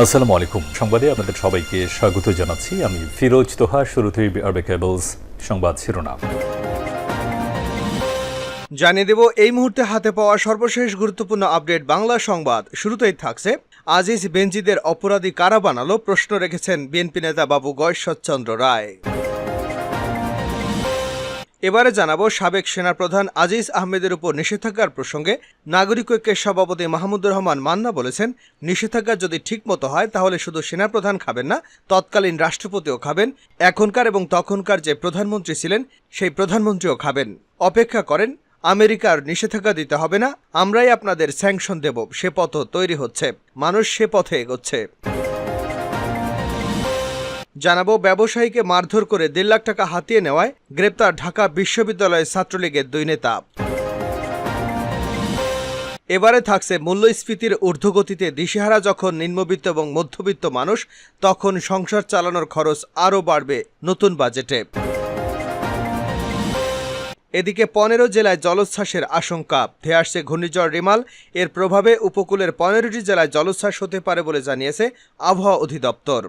আসসালামু আলাইকুম। সংবাদে আপনাদের সবাইকে স্বাগত জানাচ্ছি। আমি ফিরোজ তোহা, শুরুতেই আরবে কেবলস সংবাদ শিরোনাম। জানিয়ে দেব, এই মুহূর্তে হাতে পাওয়া সর্বশেষ গুরুত্বপূর্ণ আপডেট বাংলা সংবাদ। শুরুতেই থাকছে, আজিজ বেঞ্জিদের অপরাধী কারা বানালো প্রশ্ন রেখেছেন বিএনপি নেতা বাবু গয়েশ্বরচন্দ্র রায়। এবারে জানাব সাবেক সেনাপ্রধান আজিজ আহমেদের উপর নিষেধাজ্ঞার প্রসঙ্গে। নাগরিক ঐক্যের সভাপতি মাহমুদুর রহমান মান্না বলেছেন, নিষেধাজ্ঞা যদি ঠিকমতো হয়, তাহলে শুধু সেনাপ্রধান খাবেন না, তৎকালীন রাষ্ট্রপতিও খাবেন। এখনকার এবং তখনকার যে প্রধানমন্ত্রী ছিলেন, সেই প্রধানমন্ত্রীও খাবেন। অপেক্ষা করেন, আমেরিকার নিষেধাজ্ঞা দিতে হবে না, আমরাই আপনাদের স্যাংশন দেব, সে পথ তৈরি হচ্ছে। মানুষ সে পথে এগোচ্ছে। জানাব, ব্যবসায়ীকে মারধর করে দেড় লাখ টাকা হাতিয়ে নেওয়ায় গ্রেপ্তার ঢাকা বিশ্ববিদ্যালয়ের ছাত্রলীগের দুই নেতা। এবারে থাকছে মূল্যস্ফীতির ঊর্ধ্বগতিতে দিশেহারা যখন নিম্নবিত্ত এবং মধ্যবিত্ত মানুষ, তখন সংসার চালানোর খরচ আরও বাড়বে নতুন বাজেটে। এদিকে পনেরো জেলায় জলোচ্ছ্বাসের আশঙ্কা, ধেয়ে আসছে ঘূর্ণিঝড় রিমাল। এর প্রভাবে উপকূলের পনেরোটি জেলায় জলোচ্ছ্বাস হতে পারে বলে জানিয়েছে আবহাওয়া অধিদপ্তর।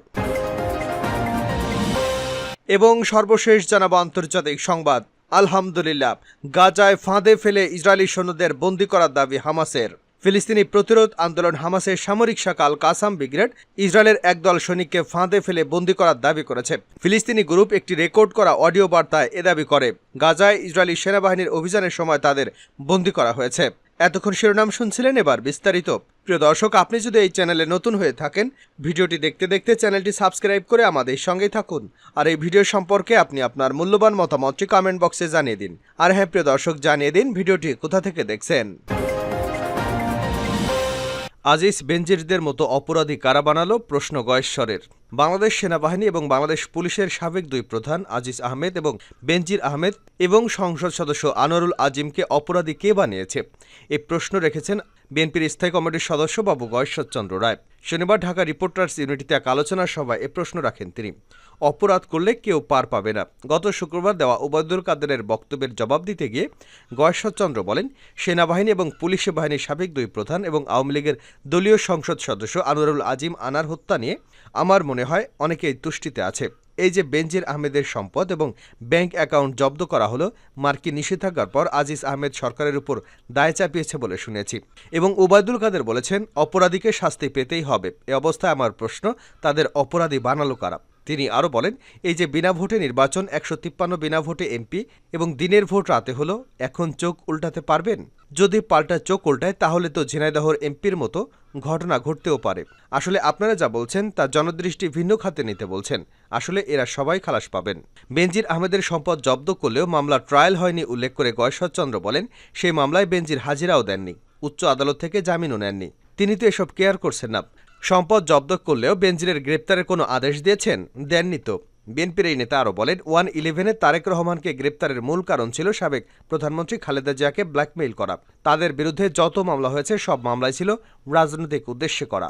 এবং সর্বশেষ জানাব আন্তর্জাতিক সংবাদ। আলহামদুলিল্লাহ, গাজায় ফাঁদে ফেলে ইসরায়েলি সৈন্যদের বন্দী করার দাবি হামাসের। ফিলিস্তিনি প্রতিরোধ আন্দোলন হামাসের সামরিক শাখা আল কাসাম ব্রিগেড ইসরায়েলের একদল সৈনিককে ফাঁদে ফেলে বন্দী করার দাবি করেছে। ফিলিস্তিনি গ্রুপ একটি রেকর্ড করা অডিও বার্তায় এ দাবি করে, গাজায় ইসরায়েলি সেনাবাহিনীর অভিযানের সময় তাদের বন্দী করা হয়েছে। এতক্ষণ শিরোনাম শুনছিলেন এবার বিস্তারিত। প্রিয় দর্শক, আপনি যদি এই চ্যানেলে নতুন হয়ে থাকেন, ভিডিওটি দেখতে দেখতে চ্যানেলটি সাবস্ক্রাইব করে আমাদের সঙ্গেই থাকুন। আর এই ভিডিও সম্পর্কে আপনি আপনার মূল্যবান মতামতটি কমেন্ট বক্সে জানিয়ে দিন। আর হ্যাঁ প্রিয় দর্শক, জানিয়ে দিন ভিডিওটি কোথা থেকে দেখছেন। আজিজ বেঞ্জিরদের মতো অপরাধী কারা বানালো? প্রশ্ন গয়েশ্বরের। বাংলাদেশ সেনাবাহিনী এবং বাংলাদেশ পুলিশের সাবেক দুই প্রধান আজিজ আহমেদ এবং বেনজির আহমেদ এবং সংসদ সদস্য আনোয়ারুল আজিমকে অপরাধী কে বানিয়েছে? এই প্রশ্ন রেখেছেন বিএনপির স্থায়ী কমিটির সদস্য বাবু গয়েশ্বরচন্দ্র রায়। শনিবার ঢাকা রিপোর্টার্স ইউনিটিতে এক আলোচনা সভায় এ প্রশ্ন রাখেন তিনি। অপরাধ করলে কেউ পার পাবে না। গত শুক্রবার দেওয়া ওবায়দুল কাদেরের বক্তব্যের জবাব দিতে গিয়ে গয়েশ্বরচন্দ্র বলেন, সেনাবাহিনী এবং পুলিশ বাহিনীর সাবেক দুই প্রধান এবং আওয়ামী লীগের দলীয় সংসদ সদস্য আনোয়ারুল আজিম আনার হত্যা নিয়ে আমার মনে হয় অনেকেই তুষ্টিতে আছে। এই যে বেনজির আহমেদের সম্পদ এবং ব্যাংক অ্যাকাউন্ট জব্দ করা হলো, মার্কিন নিষেধাজ্ঞার পর আজিজ আহমেদ সরকারের উপর দায় চাপিয়েছে বলে শুনেছি এবং ওবায়দুল কাদের বলেছেন, অপরাধীকে শাস্তি পেতেই হবে। এ অবস্থায় আমার প্রশ্ন, তাদের অপরাধী বানালো কারা? তিনি আরও বলেন, এই যে বিনা ভোটে নির্বাচন, একশো তিপ্পান্ন বিনা ভোটে এমপি এবং দিনের ভোট রাতে হলো, এখন চোখ উল্টাতে পারবেন? যদি পাল্টা চোখ উল্টায়, তাহলে তো ঝিনাইদহর এমপির মতো ঘটনা ঘটতেও পারে। আসলে আপনারা যা বলছেন, তা জনদৃষ্টি ভিন্ন খাতে নিতে বলছেন। আসলে এরা সবাই খালাস পাবেন। বেনজির আহমেদের সম্পদ জব্দ করলেও মামলা ট্রায়াল হয়নি, উল্লেখ করে গয়েশ্বরচন্দ্র বলেন, সেই মামলায় বেনজির হাজিরাও দেননি, উচ্চ আদালত থেকে জামিনও নেননি। তিনি তো এসব কেয়ার করছেন না। সম্পদ জব্দ করলেও বেনজিরের গ্রেপ্তারের কোনো আদেশ দিয়েছেন, দেননি তো। বিএনপির এই নেতা আরও বলেন, ওয়ান ইলেভেনে তারেক রহমানকে গ্রেপ্তারের মূল কারণ ছিল সাবেক প্রধানমন্ত্রী খালেদা জিয়াকে ব্ল্যাকমেইল করা। তাদের বিরুদ্ধে যত মামলা হয়েছে, সব মামলায় ছিল রাজনৈতিক উদ্দেশ্যে করা।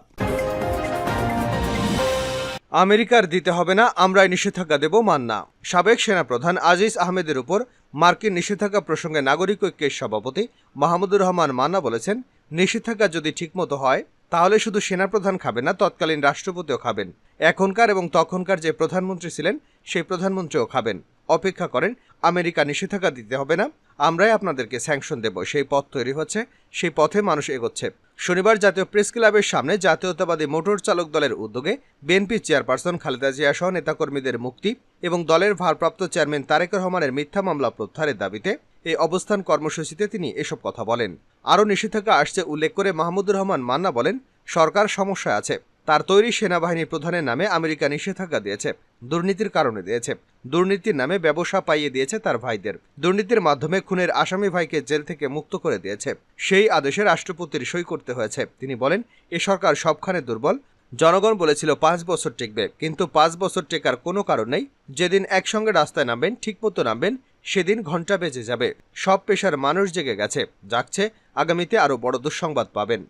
আমেরিকার দিতে হবে না, আমরাই নিষেধাজ্ঞা দেব মান্না। সাবেক সেনাপ্রধান আজিজ আহমেদের উপর মার্কিন নিষেধাজ্ঞা প্রসঙ্গে নাগরিক ঐক্যের সভাপতি মাহমুদুর রহমান মান্না বলেছেন, নিষেধাজ্ঞা যদি ঠিকমতো হয় তাহলে শুধু সেনাপ্রধান খাবেন না, তৎকালীন রাষ্ট্রপতিও খাবেন। এখনকার এবং তখনকার যে প্রধানমন্ত্রী ছিলেন, সেই প্রধানমন্ত্রীও খাবেন। অপেক্ষা করেন, আমেরিকা নিষেধাজ্ঞা দিতে হবে না, আমরাই আপনাদেরকে স্যাংশন দেব। সেই পথ তৈরি হচ্ছে, সেই পথে মানুষ এগোচ্ছে। শনিবার জাতীয় প্রেস ক্লাবের সামনে জাতীয়তাবাদী মোটর চালক দলের উদ্যোগে বিএনপি চেয়ারপারসন খালেদা জিয়া সহ নেতাকর্মীদের মুক্তি এবং দলের ভারপ্রাপ্ত চেয়ারম্যান তারেক রহমানের মিথ্যা মামলা প্রত্যাহারের দাবিতে এই অবস্থান কর্মসূচিতে তিনি এসব কথা বলেন। আরও নিষেধাজ্ঞা আসছে উল্লেখ করে মাহমুদুর রহমান মান্না বলেন, সরকার সমস্যায় আছে। তার তৈরি সেনাবাহিনী প্রধানের নামে আমেরিকা নিষেধাজ্ঞা দিয়েছে, দুর্নীতির কারণে দিয়েছে। দুর্নীতির নামে ব্যবসা পাইয়ে দিয়েছে তার ভাইদের। দুর্নীতির মাধ্যমে খুনের আসামি ভাইকে জেল থেকে মুক্ত করে দিয়েছে। সেই আদেশে রাষ্ট্রপতির সই করতে হয়েছে। তিনি বলেন, এ সরকার সবখানে দুর্বল। জনগণ বলেছিল পাঁচ বছর টিকবে। কিন্তু পাঁচ বছর টেকার কোনো কারণ নেই। যেদিন একসঙ্গে রাস্তায় নামবেন, ঠিকমতো নামবেন সেদিন ঘণ্টা বেজে যাবে। সব পেশার মানুষ জেগে গেছে। যাচ্ছে আগামীতে আরও বড় দুঃসংবাদ পাবেন।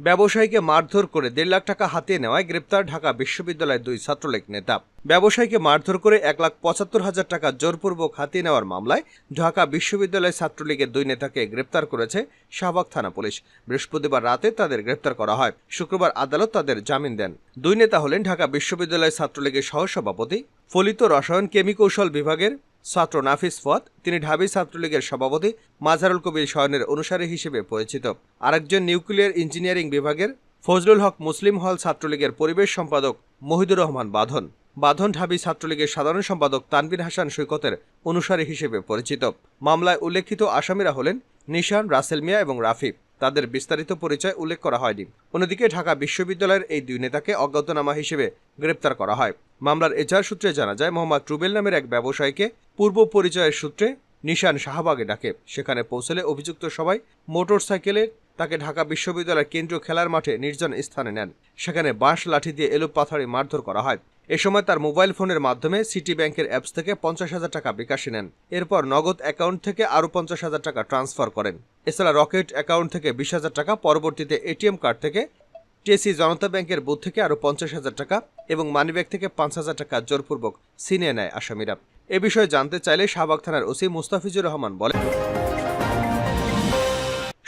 ব্যবসায়ীকে মারধর করে দেড় লাখ টাকা হাতিয়ে নেওয়ায় গ্রেপ্তার ঢাকা বিশ্ববিদ্যালয়ের দুই ছাত্রলীগ নেতা। ব্যবসায়ীকে মারধর করে এক লাখ পঁচাত্তর হাজার টাকা জোরপূর্বক হাতিয়ে নেওয়ার মামলায় ঢাকা বিশ্ববিদ্যালয় ছাত্রলীগের দুই নেতাকে গ্রেপ্তার করেছে শাহবাগ থানা পুলিশ। বৃহস্পতিবার রাতে তাদের গ্রেপ্তার করা হয়। শুক্রবার আদালত তাদের জামিন দেন। দুই নেতা হলেন ঢাকা বিশ্ববিদ্যালয় ছাত্রলীগের সহসভাপতি ফলিত রসায়ন কেমিকৌশল বিভাগের ছাত্র নাফিস ফত, তিনি ঢাবি ছাত্রলীগের সভাপতি মাজারুল কবির শয়নের অনুসারী হিসেবে পরিচিত। আরেকজন নিউক্লিয়ার ইঞ্জিনিয়ারিং বিভাগের ফজলুল হক মুসলিম হল ছাত্রলীগের পরিবেশ সম্পাদক মহিদুর রহমান বাঁধন। বাঁধন ঢাবি ছাত্রলীগের সাধারণ সম্পাদক তানবির হাসান সৈকতের অনুসারী হিসেবে পরিচিত। মামলায় উল্লেখিত আসামিরা হলেন নিশান, রাসেল মিয়া এবং রাফি। তাদের বিস্তারিত পরিচয় উল্লেখ করা হয়নি। অন্যদিকে ঢাকা বিশ্ববিদ্যালয়ের এই দুই নেতাকে অজ্ঞাতনামা হিসেবে গ্রেপ্তার করা হয়। মামলার এজাহার সূত্রে জানা যায়, মোহাম্মদ রুবেল নামের এক ব্যবসায়ীকে পূর্ব পরিচয়ের সূত্রে নিশান শাহবাগে ডাকে। সেখানে পৌঁছলে অভিযুক্ত সবাই মোটর সাইকেলে তাকে ঢাকা বিশ্ববিদ্যালয়ের কেন্দ্রীয় খেলার মাঠে নির্জন স্থানে নেন। সেখানে বাঁশ, লাঠি দিয়ে এলোপ পাথারি মারধর করা হয়। এ সময় তার মোবাইল ফোনের মাধ্যমে সিটি ব্যাংকের অ্যাপস থেকে পঞ্চাশ হাজার টাকা বিকাশে নেন। এরপর নগদ অ্যাকাউন্ট থেকে আরও পঞ্চাশ হাজার টাকা ট্রান্সফার করেন। এছাড়া রকেট অ্যাকাউন্ট থেকে বিশ হাজার টাকা, পরবর্তীতে এটিএম কার্ড থেকে টিএসসি জনতা ব্যাংকের বুথ থেকে আরও পঞ্চাশ হাজার টাকা এবং মানিব্যাগ থেকে পাঁচ হাজার টাকা জোরপূর্বক ছিনিয়ে নেয় আসামিরা। এ বিষয়ে জানতে চাইলে শাহবাগ থানার ওসি মুস্তাফিজুর রহমান বলেন।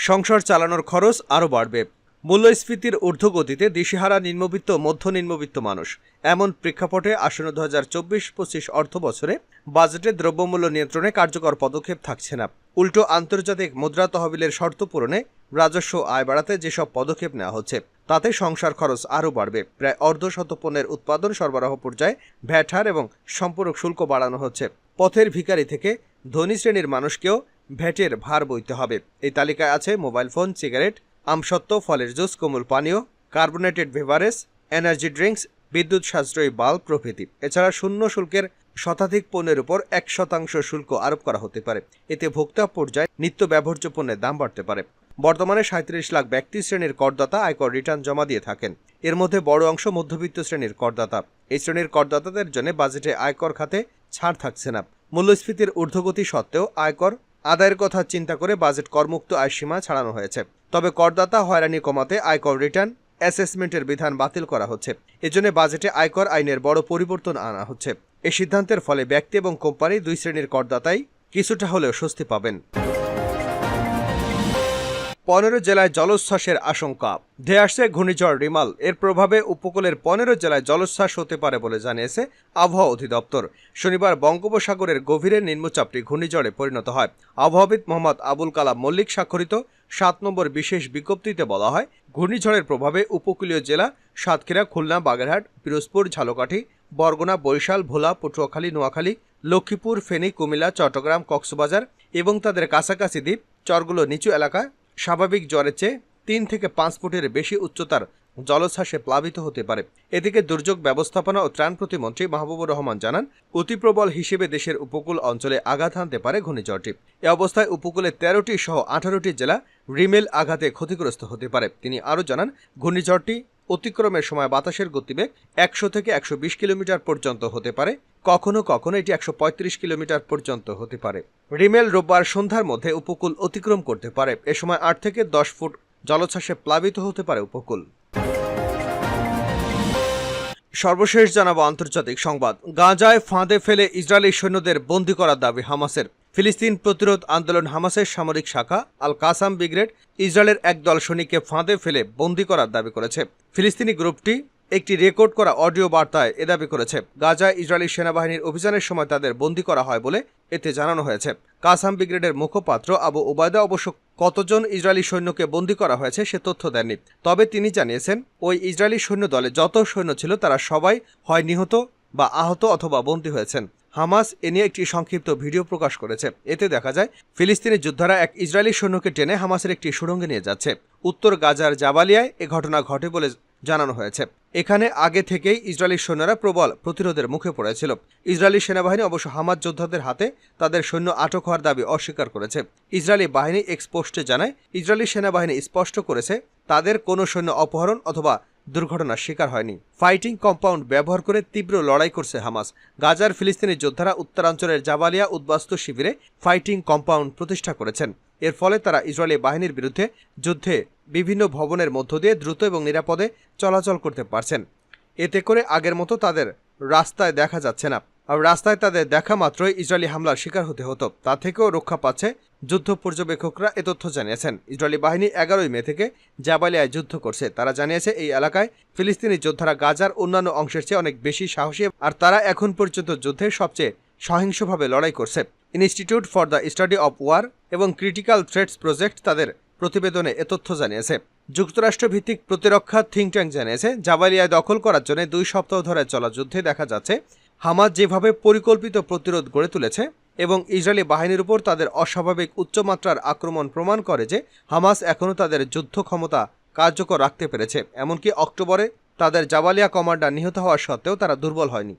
সংসার চালানোর খরচ আরও বাড়বে। মূল্যস্ফীতির ঊর্ধ্বগতিতে দিশেহারা নিম্নবিত্ত, মধ্য নিম্নবিত্ত মানুষ। এমন প্রেক্ষাপটে আসন্ন দু হাজার চব্বিশ পঁচিশ অর্থ বছরে বাজেটে দ্রব্যমূল্য নিয়ন্ত্রণে কার্যকর পদক্ষেপ থাকছে না। উল্টো আন্তর্জাতিক মুদ্রা তহবিলের শর্ত পূরণে রাজস্ব আয় বাড়াতে যেসব পদক্ষেপ নেওয়া হচ্ছে, তাতে সংসার খরচ আরও বাড়বে। প্রায় অর্ধশত পণ্যের উৎপাদন সরবরাহ পর্যায়ে ভ্যাট হার এবং সম্পূরক শুল্ক বাড়ানো হচ্ছে। পথের ভিখারি থেকে ধনী শ্রেণির মানুষকেও ভ্যাটের ভার বইতে হবে। এই তালিকায় আছে মোবাইল ফোন, সিগারেট আমসত্ত্ব, ফলের জুস, কোমল পানীয়, কার্বোনেটেড বেভারেজ, এনার্জি ড্রিঙ্কস, বিদ্যুৎ সাশ্রয়ী বাল্ব প্রভৃতি। এছাড়া শূন্য শুল্কের শতাধিক পণ্যের উপর এক শতাংশ শুল্ক আরোপ করা হতে পারে। এতে ভোক্তা পর্যায়ে নিত্য ব্যবহার্য পণ্যের দাম বাড়তে পারে। বর্তমানে সাঁত্রিশ লাখ ব্যক্তি শ্রেণির করদাতা আয়কর রিটার্ন জমা দিয়ে থাকেন। এর মধ্যে বড় অংশ মধ্যবিত্ত শ্রেণির করদাতা। এই শ্রেণির করদাতাদের জন্য বাজেটে আয়কর খাতে ছাড় থাকছে না। মূল্যস্ফীতির ঊর্ধ্বগতি সত্ত্বেও আয়কর আদায়ের কথা চিন্তা করে বাজেট করমুক্ত আয় সীমা ছাড়ানো হয়েছে। তবে করদাতা হয়রানি কমাতে আয়কর রিটার্ন অ্যাসেসমেন্টের বিধান বাতিল করা হচ্ছে। এজন্য বাজেটে আয়কর আইনের বড় পরিবর্তন আনা হচ্ছে। এ সিদ্ধান্তের ফলে ব্যক্তি এবং কোম্পানি দুই শ্রেণির করদাতাই কিছুটা হলেও স্বস্তি পাবেন। পনেরো জেলায় জলোচ্ছ্বাসের আশঙ্কা। ধেয়ে আসছে ঘূর্ণিঝড় রিমাল। এর প্রভাবে উপকূলের পনেরো জেলায় জলোচ্ছ্বাস হতে পারে বলে জানিয়েছে আবহাওয়া অধিদপ্তর। শনিবার বঙ্গোপসাগরের গভীরে নিম্নচাপটি ঘূর্ণিঝড়ে পরিণত হয়। আবহাওয়াবিদ মোহাম্মদ আবুল কালাম মল্লিক স্বাক্ষরিত সাত নম্বর বিশেষ বিজ্ঞপ্তিতে বলা হয়, ঘূর্ণিঝড়ের প্রভাবে উপকূলীয় জেলা সাতক্ষীরা, খুলনা, বাগেরহাট, পিরোজপুর, ঝালকাঠি, বরগুনা, বরিশাল, ভোলা, পটুয়াখালী, নোয়াখালী, লক্ষ্মীপুর, ফেনী, কুমিল্লা, চট্টগ্রাম, কক্সবাজার এবং তাদের কাছাকাছি দ্বীপ, চরগুলো নিচু এলাকা স্বাভাবিক জ্বরের চেয়ে তিন থেকে পাঁচ ফুটের বেশি উচ্চতার জলোচ্ছ্বাসে প্লাবিত হতে পারে। এদিকে দুর্যোগ ব্যবস্থাপনা ও ত্রাণ প্রতিমন্ত্রী মাহবুবুর রহমান জানান, অতিপ্রবল হিসেবে দেশের উপকূল অঞ্চলে আঘাত আনতে পারে ঘূর্ণিঝড়টি। এ অবস্থায় উপকূলে তেরোটি সহ আঠারোটি জেলা রিমেল আঘাতে ক্ষতিগ্রস্ত হতে পারে। তিনি আরও জানান, ঘূর্ণিঝড়টি অতিক্রমের সময় বাতাসের গতিবেগ একশো থেকে একশো বিশ কিলোমিটার পর্যন্ত হতে পারে। কখনো কখনো এটি একশো পঁয়ত্রিশ কিলোমিটার পর্যন্ত হতে পারে। রিমেল রোববার সন্ধ্যার মধ্যে উপকূল অতিক্রম করতে পারে। এ সময় আট থেকে দশ ফুট জলোচ্ছ্বাসে প্লাবিত হতে পারে উপকূল। সর্বশেষ জানাব আন্তর্জাতিক সংবাদ। গাজায় ফাঁদে ফেলে ইসরায়েলি সৈন্যদের বন্দী করার দাবি হামাসের। ফিলিস্তিন প্রতিরোধ আন্দোলন হামাসের সামরিক শাখা আল কাসাম ব্রিগেড ইসরায়েলের একদল সৈনিককে ফাঁদে ফেলে বন্দী করার দাবি করেছে। ফিলিস্তিনি গ্রুপটি একটি রেকর্ড করা অডিও বার্তায় এ দাবি করেছে। গাজায় ইসরায়েলি সেনাবাহিনীর অভিযানের সময় তাদের বন্দী করা হয় বলে এতে জানানো হয়েছে। কাসাম ব্রিগেডের মুখপাত্র আবু ওবায়দা অবশ্য কতজন ইসরায়েলি সৈন্যকে বন্দী করা হয়েছে সে তথ্য দেননি। তবে তিনি জানিয়েছেন, ওই ইসরায়েলি সৈন্য দলে যত সৈন্য ছিল তারা সবাই হয় নিহত বা আহত অথবা বন্দী হয়েছেন। হামাস এ নিয়ে একটি সংক্ষিপ্ত ভিডিও প্রকাশ করেছে। এতে দেখা যায়, ফিলিস্তিনি যোদ্ধারা এক ইসরায়েলি সৈন্যকে টেনে হামাসের একটি সুড়ঙ্গে নিয়ে যাচ্ছে। উত্তর গাজার জাবালিয়ায় এ ঘটনা ঘটে বলে জানানো হয়েছে। এখানে আগে থেকেই ইসরায়েলি সৈন্যরা প্রবল প্রতিরোধের মুখে পড়েছিল। ইসরায়েলি সেনাবাহিনী অবশ্য হামাজ যোদ্ধাদের হাতে তাদের সৈন্য আটক হওয়ার দাবি অস্বীকার করেছে। ইসরায়েলি বাহিনী এক্সপোস্টে জানায়, ইসরায়েলি সেনাবাহিনী স্পষ্ট করেছে, তাদের কোনো সৈন্য অপহরণ অথবা দুর্ঘটনার শিকার হয়নি। ফাইটিং কম্পাউন্ড ব্যবহার করে তীব্র লড়াই করছে হামাস। গাজার ফিলিস্তিনি যোদ্ধারা উত্তরাঞ্চলের জাবালিয়া উদ্বাস্তু শিবিরে ফাইটিং কম্পাউন্ড প্রতিষ্ঠা করেছেন। এর ফলে তারা ইসরায়েলি বাহিনীর বিরুদ্ধে যুদ্ধে বিভিন্ন ভবনের মধ্য দিয়ে দ্রুত এবং নিরাপদে চলাচল করতে পারছেন। এতে করে আগের মতো তাদের রাস্তায় দেখা যাচ্ছে না। আর রাস্তায় তাদের দেখা মাত্রই ইসরায়েলি হামলার শিকার হতে হতো। তা থেকেও রক্ষা পাচ্ছে যুদ্ধ পর্যবেক্ষকরা এ তথ্য জানিয়েছেন। ইসরায়েলি বাহিনী এগারোই মে থেকে জাবালিয়ায় যুদ্ধ করছে। তারা জানিয়েছে, এই এলাকায় ফিলিস্তিনি যোদ্ধারা গাজার অন্যান্য অংশের চেয়ে অনেক বেশি সাহসী আর তারা এখন পর্যন্ত যুদ্ধে সবচেয়ে সহিংসভাবে লড়াই করছে। Institute for the study of war এবং ক্রিটিক্যাল থ্রেটস প্রজেক্ট তাদের প্রতিবেদনে এ তথ্য জানিয়েছে। যুক্তরাষ্ট্র ভিত্তিক প্রতিরক্ষা থিঙ্ক ট্যাঙ্ক জানিয়েছে, জাবালিয়ায় দখল করার জন্য দুই সপ্তাহ ধরে চলা যুদ্ধে দেখা যাচ্ছে হামাজ যেভাবে পরিকল্পিত প্রতিরোধ গড়ে তুলেছে এবং ইসরায়েলি বাহিনীর উপর তাদের অস্বাভাবিক উচ্চমাত্রার আক্রমণ প্রমাণ করে যে হামাস এখনও তাদের যুদ্ধ ক্ষমতা কার্যকর রাখতে পেরেছে। এমনকি অক্টোবরে তাদের জাবালিয়া কমান্ডার নিহত হওয়া সত্ত্বেও তারা দুর্বল হয়নি।